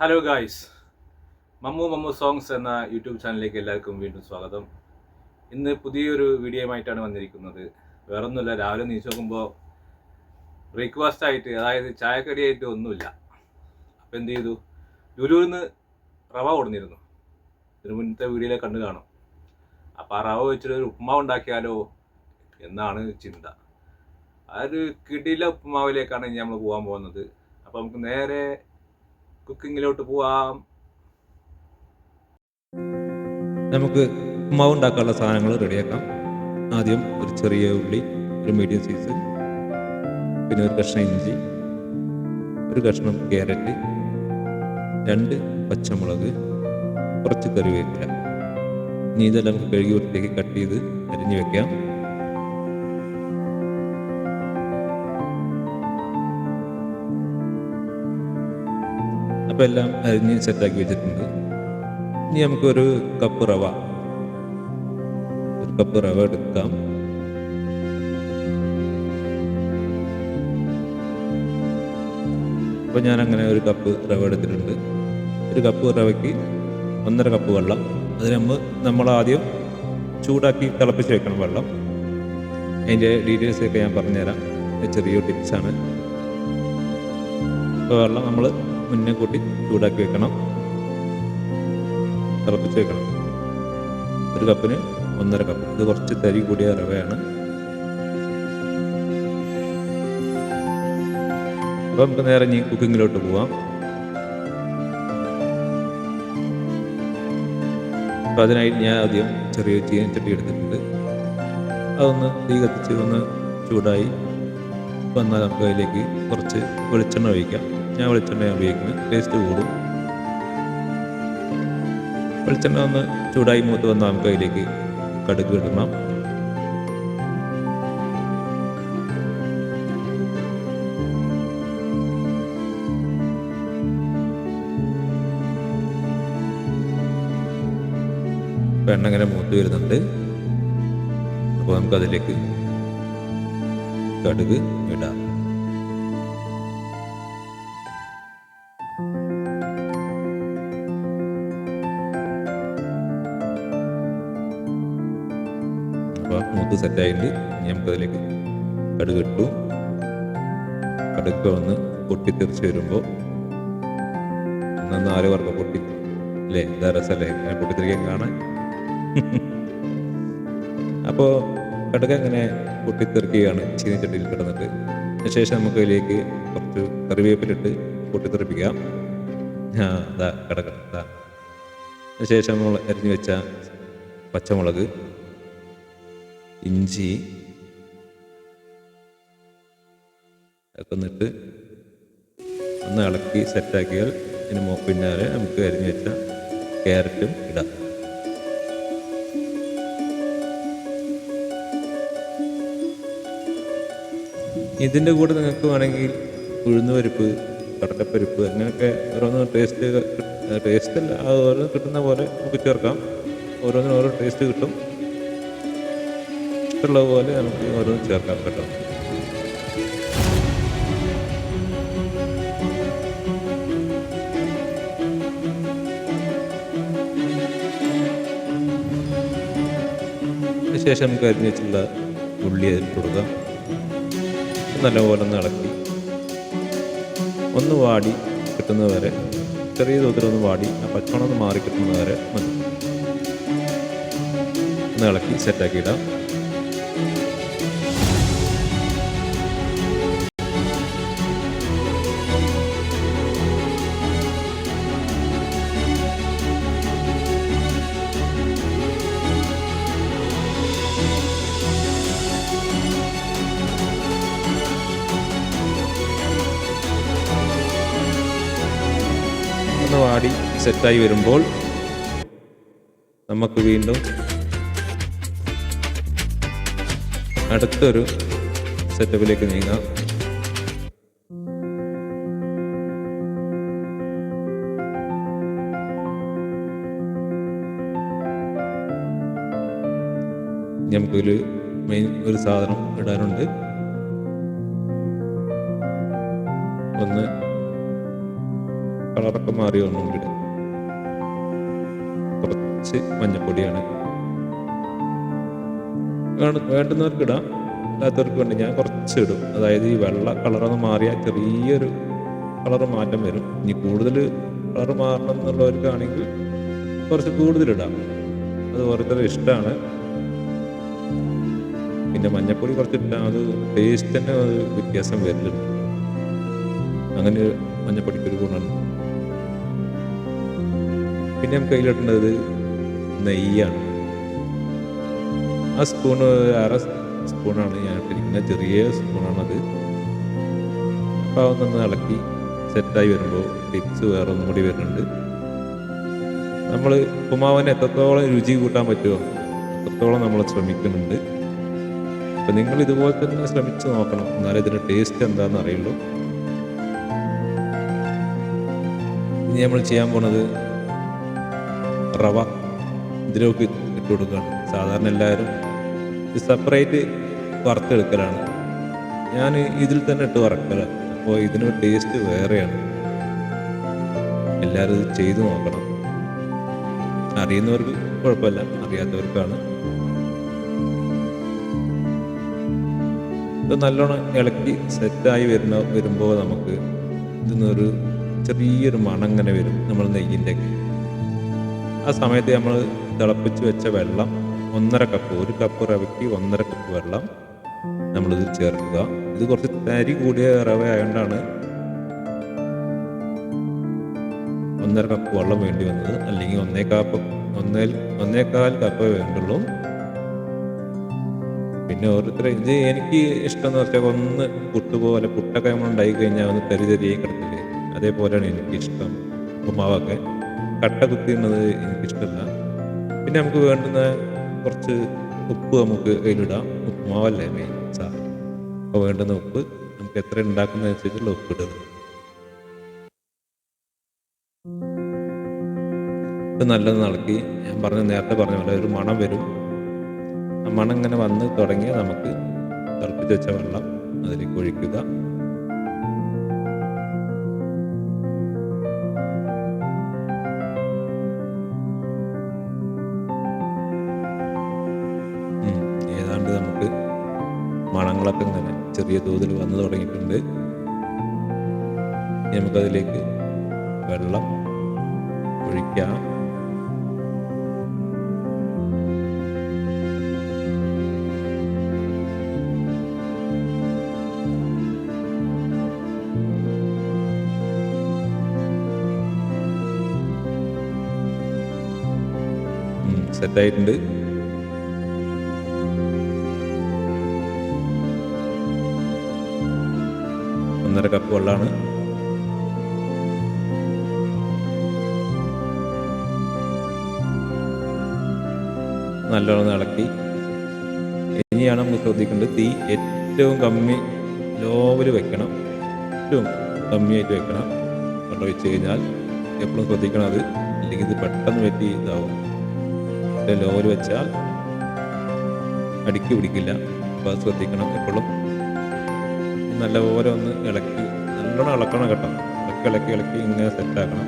Hello guys Mammu Mammu songs എന്ന YouTube ചാനലിലേക്ക് എല്ലാവർക്കും വീണ്ടും സ്വാഗതം. ഇന്ന് പുതിയൊരു വീഡിയോയുമായിട്ടാണ് വന്നിരിക്കുന്നത്. വേറൊന്നുമില്ല രാവിലെ നീച്ച് നോക്കുമ്പോൾ ബ്രേക്ക്ഫാസ്റ്റ് ആയിട്ട് അതായത് ചായക്കടിയായിട്ട് ഒന്നുമില്ല. അപ്പോൾ എന്ത് ചെയ്തു? ലുലുവിൽ നിന്ന് റവ കൊടുന്നിരുന്നു. ഇതിന് മുന്നത്തെ വീഡിയോയിലെ കണ്ടു കാണും. അപ്പോൾ ആ റവ വെച്ചിട്ട് ഒരു ഉപ്മാവ് ഉണ്ടാക്കിയാലോ എന്നാണ് ചിന്ത. ആ ഒരു കിടില ഉപ്മാവിലേക്കാണ് ഇനി നമ്മൾ പോകാൻ പോകുന്നത്. അപ്പോൾ നമുക്ക് നേരെ കുക്കിങ്ങിലോട്ട് പോവാം. നമുക്ക് ഉപ്മാവ് ഉണ്ടാക്കാനുള്ള സാധനങ്ങൾ റെഡിയാക്കാം. ആദ്യം ഒരു ചെറിയ ഉള്ളി ഒരു മീഡിയം സൈസ് പിന്നെ ഒരു കഷ്ണം ഇഞ്ചി ഒരു കഷ്ണം ക്യാരറ്റ് രണ്ട് പച്ചമുളക് കുറച്ച് കറിവേപ്പില. ഇനി ഇതെല്ലാം കഴുകി വൃത്തിയാക്കി കട്ട് ചെയ്ത് അരിഞ്ഞു വെക്കാം. അപ്പോൾ എല്ലാം അരിഞ്ഞ് സെറ്റാക്കി വെച്ചിട്ടുണ്ട്. ഇനി നമുക്കൊരു കപ്പ് റവ. ഒരു കപ്പ് റവ എടുക്കാം. അപ്പോൾ ഞാൻ അങ്ങനെ ഒരു കപ്പ് റവ എടുത്തിട്ടുണ്ട്. ഒരു കപ്പ് റവയ്ക്ക് ഒന്നര കപ്പ് വെള്ളം. അതിന് നമ്മൾ നമ്മൾ ആദ്യം ചൂടാക്കി തിളപ്പിച്ച് വെക്കണം വെള്ളം. അതിന്റെ ഡീറ്റെയിൽസ് ഒക്കെ ഞാൻ പറഞ്ഞുതരാം. ചെറിയ ടിപ്സാണ്. ഇപ്പോൾ വെള്ളം നമ്മൾ മുന്നേ കൂട്ടി ചൂടാക്കി വെക്കണം. തിളപ്പിച്ച് വെക്കണം. ഒരു കപ്പിന് ഒന്നര കപ്പ്. ഇത് കുറച്ച് തരി കൂടിയ റവയാണ്. അപ്പൊ നമുക്ക് നേരെ ഇനി കുക്കിങ്ങിലോട്ട് പോവാം. അപ്പൊ അതിനായി ഞാൻ ആദ്യം ചെറിയ ചീനച്ചട്ടി എടുത്തിട്ടുണ്ട്. അതൊന്ന് തീ കത്തിച്ച് ഒന്ന് ചൂടായി. വന്നാൽ നമുക്ക് അതിലേക്ക് കുറച്ച് വെളിച്ചെണ്ണ ഒഴിക്കാം. ഞാൻ വെളിച്ചെണ്ണ ഉപയോഗിക്കുന്നത്. ടേസ്റ്റ് കൂടും. വെളിച്ചെണ്ണ ഒന്ന് ചൂടായി മൂത്ത് വന്നാൽ നമുക്ക് അതിലേക്ക് കടുക് ഇടണം. എണ്ണ ഇങ്ങനെ മൂത്ത് വരുന്നുണ്ട്. അപ്പോൾ നമുക്കതിലേക്ക് കടുക് ഇടാം. അപ്പോൾ മൂത്ത് സെറ്റായിട്ട് ഇനി നമുക്ക് അതിലേക്ക് കടുക് ഇട്ടു കടുക് വന്ന് പൊട്ടിത്തെറിച്ച് വരുമ്പോൾ നാല് വർക്ക പൊട്ടി. അല്ലേ? എന്താ രസമല്ലേ ഞാൻ പൊട്ടിത്തെറിക്കാൻ കാണാൻ. അപ്പോൾ കടുക്ക അങ്ങനെ പൊട്ടിത്തെറിക്കുകയാണ്. ചീനിച്ചട്ടിയിൽ കിടന്നിട്ട്. അതിനുശേഷം നമുക്ക് അതിലേക്ക് കുറച്ച് കറിവേപ്പിലിട്ട് പൊട്ടിത്തെറിപ്പിക്കാം. ആ അതാ കടക. അതാ അതിനുശേഷം നമ്മൾ അരിഞ്ഞു വെച്ച പച്ചമുളക്. ഇഞ്ചി ഒക്കെ ഒന്നിട്ട് ഒന്ന് ഇളക്കി സെറ്റാക്കിയാൽ ഇതിന് പിന്നാലെ നമുക്ക് അരിഞ്ഞു വെച്ച ക്യാരറ്റും ഇടാം. ഇതിന്റെ കൂടെ നിങ്ങൾക്ക് വേണമെങ്കിൽ ഉഴുന്നുപരിപ്പ് കടലപ്പരിപ്പ് അങ്ങനെയൊക്കെ ഓരോന്ന് ടേസ്റ്റ് ടേസ്റ്റ് അല്ല അത് ഓരോന്ന് കിട്ടുന്ന പോലെ നമുക്ക് ചേർക്കാം. ഓരോന്നിനും ഓരോ ടേസ്റ്റ് കിട്ടും. ഇഷ്ടമുള്ള പോലെ നമുക്ക് ഓരോന്ന് ചേർക്കാൻ പറ്റും ശേഷം നമുക്ക് അരിഞ്ഞ് വെച്ചുള്ള ഉള്ളി അതിൽ കൊടുക്കാം. നല്ലപോലെ ഒന്ന് ഇളക്കി. ഒന്ന് വാടി കിട്ടുന്നത് ചെറിയ തോതിലൊന്ന് വാടി ആ പച്ചമണം ഒന്ന് മാറി കിട്ടുന്നത് വരെ മതി. ഒന്ന് ഇളക്കി സെറ്റാക്കി ഇടാം. സെറ്റായി വരുമ്പോൾ നമുക്ക് വീണ്ടും അടുത്തൊരു സെറ്റപ്പിലേക്ക് നീങ്ങാം. നമുക്കൊരു മെയിൻ ഒരു സാധനം ഇടാനുണ്ട്. ഒന്ന് കളറൊക്കെ മാറി ഒന്നും മഞ്ഞപ്പൊടിയാണ് വേണ്ട വേണ്ടുന്നവർക്ക് ഇടാം അല്ലാത്തവർക്ക് വേണ്ടി ഞാൻ കുറച്ച് ഇടും അതായത് ഈ വെള്ള കളറൊന്ന് മാറിയാൽ ചെറിയൊരു കളർ മാറ്റം വരും. ഇനി കൂടുതൽ കളർ മാറണം എന്നുള്ളവർക്കാണെങ്കിൽ കുറച്ച് കൂടുതലിടാം. അത് ഓരോരുത്തരുടെ ഇഷ്ടമാണ് പിന്നെ മഞ്ഞപ്പൊടി കുറച്ചിട്ടാൽ അത് ടേസ്റ്റ് തന്നെ അത് വ്യത്യാസം വരുന്നുണ്ട് അങ്ങനെ മഞ്ഞപ്പൊടിക്കൊരു ഗുണമാണ് പിന്നെ നമുക്ക് കയ്യിലിട്ടേണ്ടത് നെയ്യാണ്. ആ സ്പൂണ് അര സ്പൂണാണ് ഞാൻ ഇട്ടിരിക്കുന്നത് ചെറിയ സ്പൂണാണത് അപ്പോൾ അതൊന്ന് ഇളക്കി സെറ്റായി വരുമ്പോൾ ടിപ്സ് വേറെ ഒന്നും കൂടി വരുന്നുണ്ട്. നമ്മൾ ഉപ്പുമാവിന് എത്രത്തോളം രുചി കൂട്ടാൻ പറ്റുമോ എത്രത്തോളം നമ്മൾ ശ്രമിക്കുന്നുണ്ട്. അപ്പം നിങ്ങൾ ഇതുപോലെ തന്നെ ശ്രമിച്ച് നോക്കണം. എന്നാലേ ഇതിന്റെ ടേസ്റ്റ് എന്താണെന്ന് അറിയുള്ളൂ. ഇനി നമ്മൾ ചെയ്യാൻ പോണത് റവ. ഇതിലേക്ക് ഇട്ട് കൊടുക്കുകയാണ് സാധാരണ എല്ലാവരും സെപ്പറേറ്റ് വറുത്തെടുക്കലാണ്. ഞാൻ ഇതിൽ തന്നെ ഇട്ട് വറക്കലാണ്. അപ്പോൾ ഇതിന് ടേസ്റ്റ് വേറെയാണ്. എല്ലാവരും ഇത് ചെയ്തു നോക്കണം. അറിയുന്നവർക്ക് കുഴപ്പമില്ല. അറിയാത്തവർക്കാണ്. ഇത് നല്ലോണം ഇളക്കി സെറ്റായി വരുന്ന വരുമ്പോൾ നമുക്ക് ഇതിന്നൊരു ചെറിയൊരു മണം ഇങ്ങനെ വരും. നമ്മൾ നെയ്യിന്റെ ആ സമയത്ത് നമ്മൾ തിളപ്പിച്ച് വെച്ച വെള്ളം ഒന്നര കപ്പ് ഒരു കപ്പ് റവയ്ക്ക് ഒന്നര കപ്പ് വെള്ളം നമ്മളിത് ചേർക്കുക. ഇത് കുറച്ച് തരി കൂടിയ റവ ആയതുകൊണ്ടാണ് ഒന്നര കപ്പ് വെള്ളം വേണ്ടി വന്നത്. അല്ലെങ്കിൽ ഒന്നേ കപ്പ് ഒന്നേ ഒന്നേക്കാൽ കപ്പ് വേണ്ടുള്ളൂ. പിന്നെ ഓരോരുത്തർ ഇത് എനിക്ക് ഇഷ്ടം എന്ന് വെച്ചാൽ ഒന്ന് പുട്ട് പോലെ പുട്ടൊക്കെ നമ്മൾ ഉണ്ടായി കഴിഞ്ഞാൽ ഒന്ന് തരി തരിയായി കിടക്കില്ലേ? അതേപോലെയാണ് എനിക്ക് ഇഷ്ടം ഉപ്പുമാവൊക്കെ. കട്ട കുത്തിയുന്നത് എനിക്കിഷ്ടമല്ല പിന്നെ നമുക്ക് വേണ്ടുന്ന കുറച്ച് ഉപ്പ് നമുക്ക് അതിലിടാം ഉപ്പുമാവല്ലേ മെയിൻ സാധനം. അപ്പോൾ വേണ്ടുന്ന ഉപ്പ് നമുക്ക് എത്ര ഉണ്ടാക്കുന്നതനുസരിച്ചുള്ള ഉപ്പ് ഇടുക. ഇത് നല്ലത് നടക്കി ഞാൻ പറഞ്ഞ നേരത്തെ പറഞ്ഞ പോലെ ഒരു മണം വരും. ആ മണം ഇങ്ങനെ വന്ന് തുടങ്ങിയാൽ നമുക്ക് തിളപ്പിച്ച് വെച്ച വെള്ളം അതിലേക്ക് ഒഴിക്കുക. മണങ്ങളൊക്കെ ഇങ്ങനെ ചെറിയ തോതിൽ വന്നു തുടങ്ങിയിട്ടുണ്ട്. നമുക്കതിലേക്ക് വെള്ളം ഒഴിക്കാം. സെറ്റായിട്ടുണ്ട് ഒന്നര കപ്പ് വെള്ളമാണ്. നല്ലോണം ഇളക്കി. ഇനിയാണ് നമ്മൾ ശ്രദ്ധിക്കേണ്ടത് തീ ഏറ്റവും കമ്മി ലോവിൽ വെക്കണം. ഏറ്റവും കമ്മിയായിട്ട് വെക്കണം. വെള്ളം ഒഴിച്ച് കഴിഞ്ഞാൽ എപ്പോഴും ശ്രദ്ധിക്കണം അത്. അല്ലെങ്കിൽ ഇത് പെട്ടെന്ന് പറ്റി ഇതാവും. ലോവിൽ വെച്ചാൽ അടുക്കി പിടിക്കില്ല. അപ്പോൾ അത് ശ്രദ്ധിക്കണം എപ്പോഴും. നല്ലപോലെ ഒന്ന് ഇളക്കി നല്ലോണം ഇളക്കണം കേട്ടോ. ഇളക്കി ഇളക്കി ഇളക്കി ഇങ്ങനെ സെറ്റാക്കണം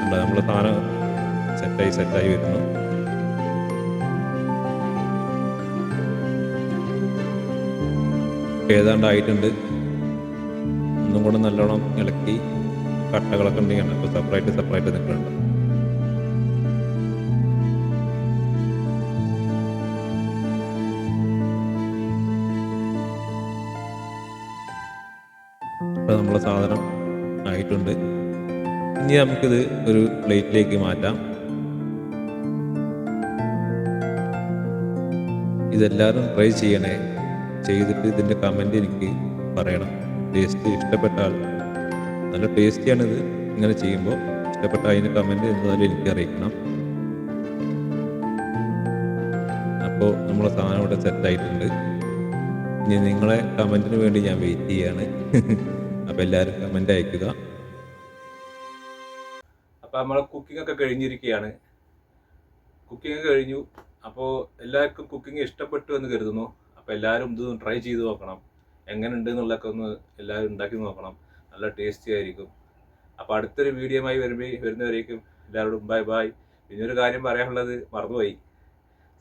കണ്ടോ? നമ്മൾ സാധനം സെറ്റായി സെറ്റായി വരുന്നു. ഏതാണ്ടായിട്ടുണ്ട്? ഒന്നും കൂടെ നല്ലോണം ഇളക്കി കട്ടകളൊക്കെ ഉണ്ടെങ്കിൽ ഇപ്പോൾ സെപ്പറേറ്റ് സെപ്പറേറ്റ് നിൽക്കുന്നുണ്ട്. അപ്പോൾ നമ്മളെ സാധനം ആയിട്ടുണ്ട്. ഇനി നമുക്കിത് ഒരു പ്ലേറ്റിലേക്ക് മാറ്റാം. ഇതെല്ലാവരും ട്രൈ ചെയ്യണേ. ചെയ്തിട്ട് ഇതിന്റെ കമന്റ് എനിക്ക് പറയണം. ടേസ്റ്റ് ഇഷ്ടപ്പെട്ടാൽ നല്ല ടേസ്റ്റിയാണിത് ഇങ്ങനെ ചെയ്യുമ്പോൾ ഇഷ്ടപ്പെട്ട അതിന് കമന്റ് എന്തായാലും എനിക്ക് അറിയിക്കണം. അപ്പോൾ നമ്മളെ സാധനം ഇവിടെ സെറ്റായിട്ടുണ്ട് ഇനി നിങ്ങളെ കമന്റിന് വേണ്ടി ഞാൻ വെയിറ്റ് ചെയ്യാണ്. അപ്പോൾ എല്ലാവരും കമന്റ് അയക്കുക. അപ്പോൾ നമ്മളെ കുക്കിംഗ് ഒക്കെ കഴിഞ്ഞിരിക്കുകയാണ്. കുക്കിംഗ് കഴിഞ്ഞു. അപ്പോൾ എല്ലാവർക്കും കുക്കിംഗ് ഇഷ്ടപ്പെട്ടു എന്ന് കരുതുന്നു. അപ്പോൾ എല്ലാവരും ഇത് ട്രൈ ചെയ്ത് നോക്കണം. എങ്ങനെ ഉണ്ട് എന്നുള്ളതൊക്കെ ഒന്ന് എല്ലാവരും ഉണ്ടാക്കി നോക്കണം. നല്ല ടേസ്റ്റി ആയിരിക്കും. അപ്പോൾ അടുത്തൊരു വീഡിയോയുമായി വരുമ്പോൾ വരുന്നവരേക്കും എല്ലാവരോടും ബൈ ബൈ പിന്നെ ഒരു കാര്യം പറയാനുള്ളത് മറന്നുപോയി.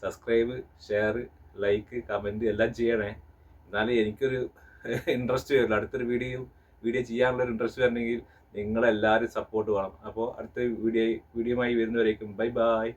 സബ്സ്ക്രൈബ് ഷെയർ ലൈക്ക് കമന്റ് എല്ലാം ചെയ്യണേ. എന്നാലേ എനിക്കൊരു ഇൻട്രസ്റ്റ് വരുള്ളൂ. അടുത്തൊരു വീഡിയോ വീഡിയോ ചെയ്യാനുള്ള ഒരു ഇൻട്രസ്റ്റ് വരണമെങ്കിൽ നിങ്ങളെല്ലാവരും സപ്പോർട്ട് വേണം. അപ്പോൾ അടുത്ത വീഡിയോ വീഡിയോയുമായി വരുന്നവരേക്കും ബൈ ബൈ